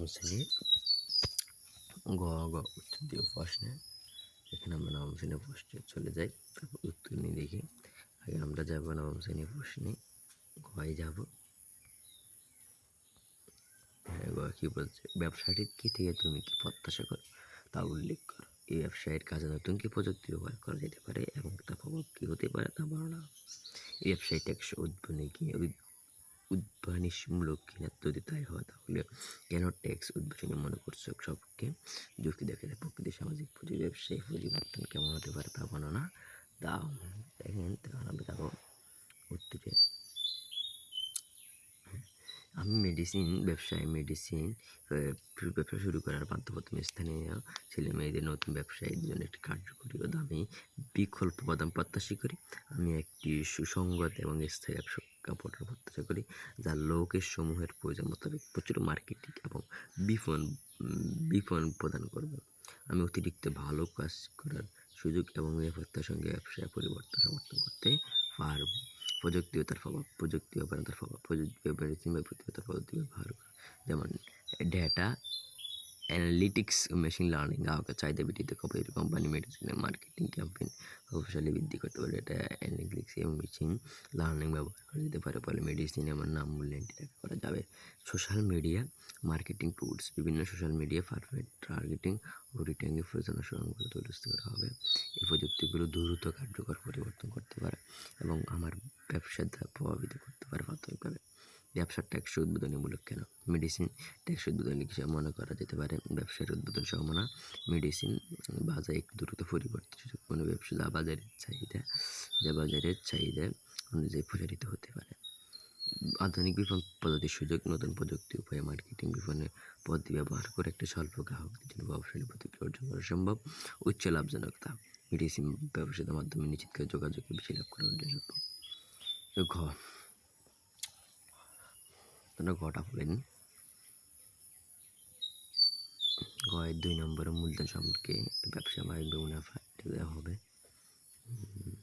নবম গ গ, উত্তর দিয়ে প্রশ্নে। এখানে আমরা নবম শ্রেণির প্রশ্নে চলে যাই উত্তর নিয়ে দেখি। আগে আমরা যাব নবম শ্রেণির প্রশ্নে। গয় যাব। হ্যাঁ গ কি বলছে? ব্যবসাটির কি থেকে তুমি কি প্রত্যাশা করো? তা উল্লেখ করো। এই ব্যবসায়ের কাজে নতুন কি প্রযুক্তি ব্যবহার করা যেতে পারে এবং তার প্রভাব কী হতে পারে তা বর্ণনা। এই ব্যবসায়ী ট্যাক্স উদ্ভাবনী কি উদ্ভাবনীমূলক কিনা যদি তাই হয় তাহলে কেন ট্যাক্স উদ্ভাবনী মনে করছে সবকে? যুক্তি দেখে দেয় প্রকৃতি, সামাজিক পুঁজি ব্যবসায়ী, পরিবর্তন কেমন হতে পারে তা বর্ণনা দাও, দেখেন তখন আমি উত্তরে। আমি মেডিসিন ব্যবসায় মেডিসিন ব্যবসা শুরু করার বাধ্যবাধকতা স্থানীয় ছেলে মেয়েদের নতুন ব্যবসায়ীর জন্য একটি কার্যকরী ও দামি বিকল্প প্রদান প্রত্যাশী করি আমি একটি সুসংগত এবং স্থায়ী ব্যবসা কাপড়ের প্রত্যাশা করি, যা লোকের সমূহের প্রয়োজন মোতাবেক প্রচুর মার্কেটিং এবং বিপণন বিপণন প্রদান করবে। আমি অতিরিক্ত ভালো কাজ করার সুযোগ এবং নিরাপত্তার সঙ্গে ব্যবসায় পরিবর্তন সমর্থন করতে পারব। প্রযুক্তি তার প্রভাব, প্রযুক্তি ও তার প্রভাব, প্রযুক্তি মেডিসিন বা প্রযুক্তিগত পদ্ধতি ব্যবহার যেমন ডেটা অ্যানালিটিক্স মেশিন লার্নিং গ্রাহকের চাহিদা ভিত্তিতে কম্পিউটার কোম্পানি মেডিসিনের মার্কেটিং ক্যাম্পেইন প্রভাবশালী বৃদ্ধি করতে পারে ডেটা অ্যানালিটিক্স এবং মেশিন লার্নিং ব্যবহার করা যেতে পারে ফলে মেডিসিন আমার নাম মূল্যায়ন করা যাবে সোশ্যাল মিডিয়া মার্কেটিং টুলস বিভিন্ন সোশ্যাল মিডিয়া পারফেক্ট টার্গেটিং ও রিটেনিং প্রয়োজনীয় সংবাদ তৈরি করা হবে এই প্রযুক্তিগুলো দ্রুত কার্যকর পরিবর্তন করতে পারে এবং আমার ব্যবসার দ্বারা প্রভাবিত করতে পারে প্রাথমিকভাবে ব্যবসার ট্যাক্স উদ্বোধনীমূলক কেন? মেডিসিন ট্যাক্স উদ্বোধনী হিসেবে মনে করা যেতে পারে? ব্যবসার উদ্বোধন সম্ভাবনা? মেডিসিন বাজারে একটি দ্রুত পরিবর্তন কোনো ব্যবসা যা বাজারের চাহিদা, যা বাজারের চাহিদা অনুযায়ী প্রচারিত হতে পারে। আধুনিক বিপণন পদ্ধতির সুযোগ, নতুন প্রযুক্তি, উপায়ে মার্কেটিং বিপণনের পদ্ধতি ব্যবহার করে একটা স্বল্প গ্রাহকদের জন্য প্রভাবশালী প্রতিক্রিয়া অর্জন করা সম্ভব। উচ্চ লাভজনকতা মেডিসিন ব্যবসার মাধ্যমে নিশ্চিত যোগাযোগে বেশি লাভ করা অর্জন সম্ভব ঘ তোমরা ঘটা পড়েন গয়ের দুই নম্বরের মূলধন সম্পর্কে ব্যবসা বাড়বে মুনাফা দেওয়া হবে। উম,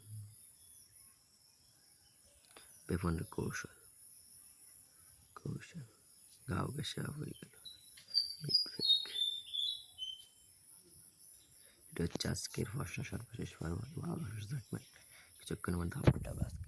কৌশল। কৌশল। গ্রাহকের সেবা পরিকল্পনা গেল এটা হচ্ছে আজকের প্রশ্ন সর্বশেষ ভালো ভালো সুস্থ থাকবেন কিছুক্ষণের মধ্যে আপনারটা আজকে